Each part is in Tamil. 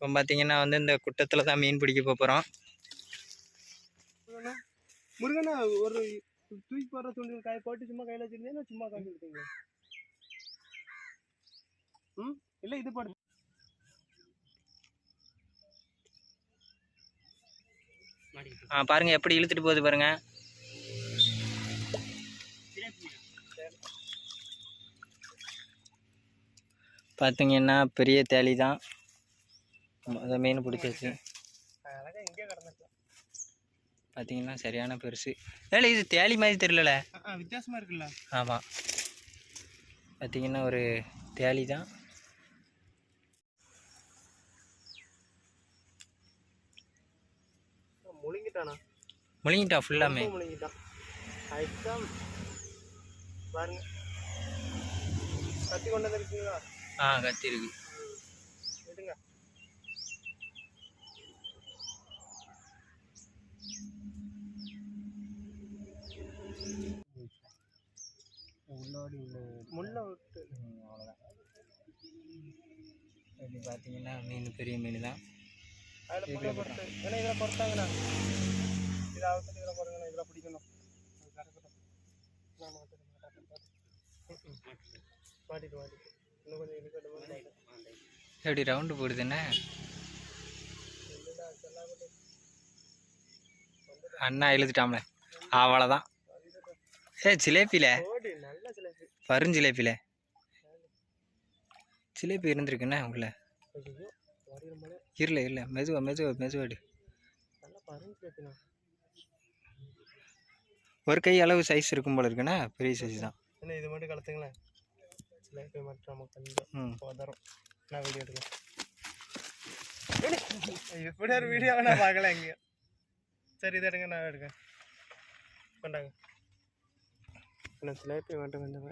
இப்போ பார்த்தீங்கன்னா வந்து இந்த குட்டத்தில் தான் மீன் பிடிக்க போகிறோம் முருகனா? ஒரு தூக்கி போடுற துண்டு காய் போட்டு சும்மா கையில வச்சிருந்தேன் சும்மா காய்ச்சி எடுத்தீங்க ம்? இல்ல இது போடு. ஆ பாருங்கள் எப்படி இழுத்துட்டு போகுது பாருங்க. பார்த்தீங்கன்னா பெரிய தேளி தான் அதை மீன் பிடிச்சாச்சு பார்த்தீங்கன்னா சரியான பெருசு. ஏலே இது தேளி மாதிரி தெரியல வித்தியாசமா இருக்குல்ல. ஆமாம் பார்த்தீங்கன்னா ஒரு தேளி தான். முழுங்கிட்டானா? முழுங்கிட்டா ஃபுல்லாமே முழுங்கிட்டான் பாருங்க. கத்தி கொண்டு வந்துருக்கீங்களா? ஆ கத்தி இருக்கு. உள்ள முள்ள விட்டு. அவ்வளோதான் இப்படி பார்த்தீங்கன்னா மீன் பெரிய மீன் தான். அதில் முள்ள பொறுத்து ஏன்னா இதில் பொறுத்தாங்கண்ணா இதை அவுத்து இதில் போடுங்கண்ணா இதில் பிடிக்கணும். மாட்டிட்டு மாட்டிட்டு. இன்னும் கொஞ்சம் இருக்கட்டும். எப்படி ரவுண்டு போடுதுண்ணே அண்ணா இழுத்துட்டாம்ல. அவ்வளோதான் ஏ ஜிலேபியில். சிலப்பு பருஞ்சிலேபியில் ஜிலேபி. இருந்திருக்குண்ணே உள்ள? இருல இருல மெதுவா மெதுவா மெதுவாடு ஒரு கை அளவு சைஸ் இருக்கும் போல இருக்குண்ணே. பெரிய சைஸ் தான். என்ன இது மட்டும் கலத்துங்களேன். சிலப்பி மட்டும் நம்ம கொஞ்சம் ம். உதறோம் நான் வீடியோ எடுக்கிறேன். இப்படி ஒரு வீடியோவை நான் பார்க்கல எங்கேயும் சரி இதை எடுங்க நான் எடுக்கேன் கொண்டாங்க. என்ன சிலேபி மட்டும் கொஞ்சம்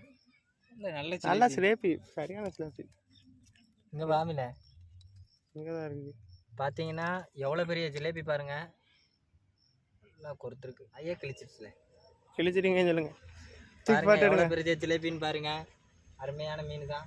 இல்லை நல்ல நல்லா சிலேபி சரியான சிலேபி. இங்கே வாமில இங்கே தான் இருக்குது பார்த்தீங்கன்னா எவ்வளோ பெரிய ஜிலேபி பாருங்க. நல்லா கொடுத்துருக்கு ஐயா கிழிச்சிருச்சுல. கிழிச்சிட்டீங்கன்னு சொல்லுங்க. தூக்கி பாருங்க போட்டு எவ்வளோ எடுங்க பெரிய ஜிலேபின்னு பாருங்க. அருமையான மீன் தான்.